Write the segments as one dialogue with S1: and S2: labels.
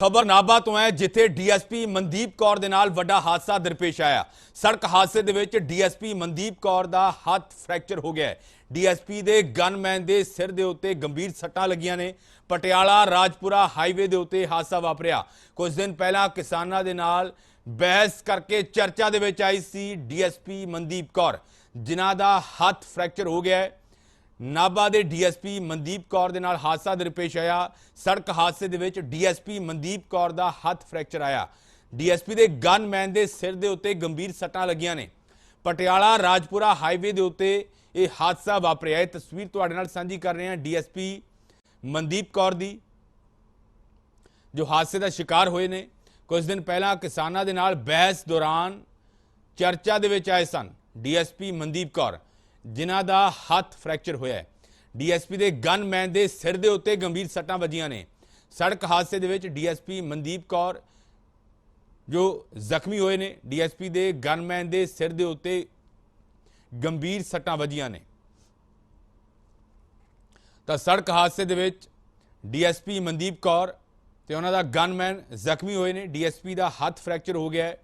S1: ਖਬਰ ਨਾਭਾ ਤੋਂ ਹੈ, ਜਿੱਥੇ ਡੀਐਸਪੀ ਮਨਦੀਪ ਕੌਰ ਦੇ ਨਾਲ ਵੱਡਾ ਹਾਦਸਾ ਦਰਪੇਸ਼ ਆਇਆ। ਸੜਕ ਹਾਦਸੇ ਦੇ ਵਿੱਚ ਡੀਐਸਪੀ ਮਨਦੀਪ ਕੌਰ ਦਾ ਹੱਥ ਫ੍ਰੈਕਚਰ ਹੋ ਗਿਆ ਹੈ। ਡੀਐਸਪੀ ਦੇ ਗਨਮੈਨ ਦੇ ਸਿਰ ਦੇ ਉੱਤੇ ਗੰਭੀਰ ਸੱਟਾਂ ਲੱਗੀਆਂ ਨੇ। ਪਟਿਆਲਾ ਰਾਜਪੁਰਾ ਹਾਈਵੇ ਦੇ ਉੱਤੇ ਹਾਦਸਾ ਵਾਪਰਿਆ। ਕੁਝ ਦਿਨ ਪਹਿਲਾਂ ਕਿਸਾਨਾਂ ਦੇ ਨਾਲ ਬਹਿਸ ਕਰਕੇ ਚਰਚਾ ਦੇ ਵਿੱਚ ਆਈ ਸੀ ਡੀਐਸਪੀ ਮਨਦੀਪ ਕੌਰ। ਜਿਨ੍ਹਾਂ ਦਾ ਹੱਥ ਫ੍ਰੈਕਚਰ ਹੋ ਗਿਆ ਹੈ ਨਾਭਾ ਦੇ ਡੀਐਸਪੀ ਮਨਦੀਪ ਕੌਰ ਦੇ ਨਾਲ ਹਾਦਸਾ ਦਰਪੇਸ਼ ਆਇਆ। ਸੜਕ ਹਾਦਸੇ ਦੇ ਵਿੱਚ ਡੀਐਸਪੀ ਮਨਦੀਪ ਕੌਰ ਦਾ ਹੱਥ ਫ੍ਰੈਕਚਰ ਆਇਆ। ਡੀਐਸਪੀ ਦੇ ਗਨਮੈਨ ਦੇ ਸਿਰ ਦੇ ਉੱਤੇ ਗੰਭੀਰ ਸੱਟਾਂ ਲੱਗੀਆਂ ਨੇ। ਪਟਿਆਲਾ ਰਾਜਪੁਰਾ ਹਾਈਵੇ ਦੇ ਉੱਤੇ ਇਹ ਹਾਦਸਾ ਵਾਪਰਿਆ। ਇਹ ਤਸਵੀਰ ਤੁਹਾਡੇ ਨਾਲ ਸਾਂਝੀ ਕਰ ਰਹੇ ਹਾਂ ਡੀਐਸਪੀ ਮਨਦੀਪ ਕੌਰ ਦੀ, ਜੋ ਹਾਦਸੇ ਦਾ ਸ਼ਿਕਾਰ ਹੋਏ ਨੇ। ਕੁਝ ਦਿਨ ਪਹਿਲਾਂ ਕਿਸਾਨਾਂ ਦੇ ਨਾਲ ਬਹਿਸ ਦੌਰਾਨ ਚਰਚਾ ਦੇ ਵਿੱਚ ਆਏ ਸਨ ਡੀਐਸਪੀ ਮਨਦੀਪ ਕੌਰ। ਜਿਨ੍ਹਾਂ ਦਾ ਹੱਥ ਫ੍ਰੈਕਚਰ ਹੋਇਆ ਹੈ। ਡੀਐਸਪੀ ਦੇ ਗਨਮੈਨ ਦੇ ਸਿਰ ਦੇ ਉੱਤੇ ਗੰਭੀਰ ਸੱਟਾਂ ਵੱਜੀਆਂ ਨੇ। ਸੜਕ ਹਾਦਸੇ ਦੇ ਵਿੱਚ ਡੀਐਸਪੀ ਮਨਦੀਪ ਕੌਰ ਜੋ ਜ਼ਖਮੀ ਹੋਏ ਨੇ, ਡੀਐਸਪੀ ਦੇ ਗਨਮੈਨ ਦੇ ਸਿਰ ਦੇ ਉੱਤੇ ਗੰਭੀਰ ਸੱਟਾਂ ਵੱਜੀਆਂ ਨੇ। ਤਾਂ ਸੜਕ ਹਾਦਸੇ ਦੇ ਵਿੱਚ ਡੀਐਸਪੀ ਮਨਦੀਪ ਕੌਰ ਤੇ ਉਹਨਾਂ ਦਾ ਗਨਮੈਨ ਜ਼ਖਮੀ ਹੋਏ ਨੇ। ਡੀਐਸਪੀ ਦਾ ਹੱਥ ਫ੍ਰੈਕਚਰ ਹੋ ਗਿਆ ਹੈ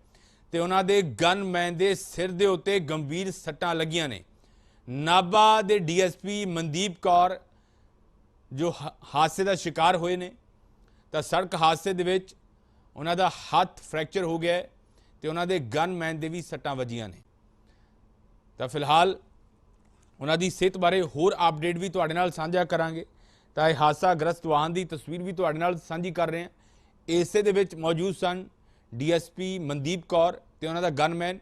S1: ਤੇ ਉਹਨਾਂ ਦੇ ਗਨਮੈਨ ਦੇ ਸਿਰ ਦੇ ਉੱਤੇ ਗੰਭੀਰ ਸੱਟਾਂ ਲੱਗੀਆਂ ਨੇ। ਨਾਭਾ ਦੇ ਡੀਐਸਪੀ ਮਨਦੀਪ ਕੌਰ ਜੋ ਹਾਦਸੇ ਦਾ ਸ਼ਿਕਾਰ ਹੋਏ ਨੇ, ਤਾਂ ਸੜਕ ਹਾਦਸੇ ਦੇ ਵਿੱਚ ਉਹਨਾਂ ਦਾ ਹੱਥ ਫ੍ਰੈਕਚਰ ਹੋ ਗਿਆ ਹੈ ਤੇ ਉਹਨਾਂ ਦੇ ਗਨਮੈਨ ਦੇ ਵੀ ਸੱਟਾਂ ਵੱਜੀਆਂ ਨੇ। ਤਾਂ ਫਿਲਹਾਲ ਉਹਨਾਂ ਦੀ ਸਿਹਤ ਬਾਰੇ ਹੋਰ ਅਪਡੇਟ ਵੀ ਤੁਹਾਡੇ ਨਾਲ ਸਾਂਝਾ ਕਰਾਂਗੇ। ਤਾਂ ਇਹ ਹਾਦਸਾ ਗ੍ਰਸਤ ਵਾਹਨ ਦੀ ਤਸਵੀਰ ਵੀ ਤੁਹਾਡੇ ਨਾਲ ਸਾਂਝੀ ਕਰ ਰਹੇ ਹਾਂ। ਇਸੇ ਦੇ ਵਿੱਚ ਮੌਜੂਦ ਸਨ ਡੀਐਸਪੀ ਮਨਦੀਪ ਕੌਰ ਤੇ ਉਹਨਾਂ ਦਾ ਗਨਮੈਨ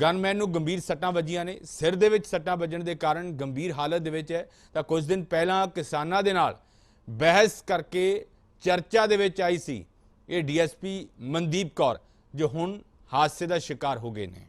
S1: ਗਨਮੈਨ ਨੂੰ ਗੰਭੀਰ ਸੱਟਾਂ ਵੱਜੀਆਂ ਨੇ। ਸਿਰ ਦੇ ਵਿੱਚ ਸੱਟਾਂ ਵੱਜਣ ਦੇ ਕਾਰਨ ਗੰਭੀਰ ਹਾਲਤ ਦੇ ਵਿੱਚ ਹੈ। ਤਾਂ ਕੁਝ ਦਿਨ ਪਹਿਲਾਂ ਕਿਸਾਨਾਂ ਦੇ ਨਾਲ ਬਹਿਸ ਕਰਕੇ ਚਰਚਾ ਦੇ ਵਿੱਚ ਆਈ ਸੀ। ਇਹ ਡੀਐਸਪੀ ਮਨਦੀਪ ਕੌਰ, ਜੋ ਹੁਣ ਹਾਦਸੇ ਦਾ ਸ਼ਿਕਾਰ ਹੋ ਗਏ ਨੇ।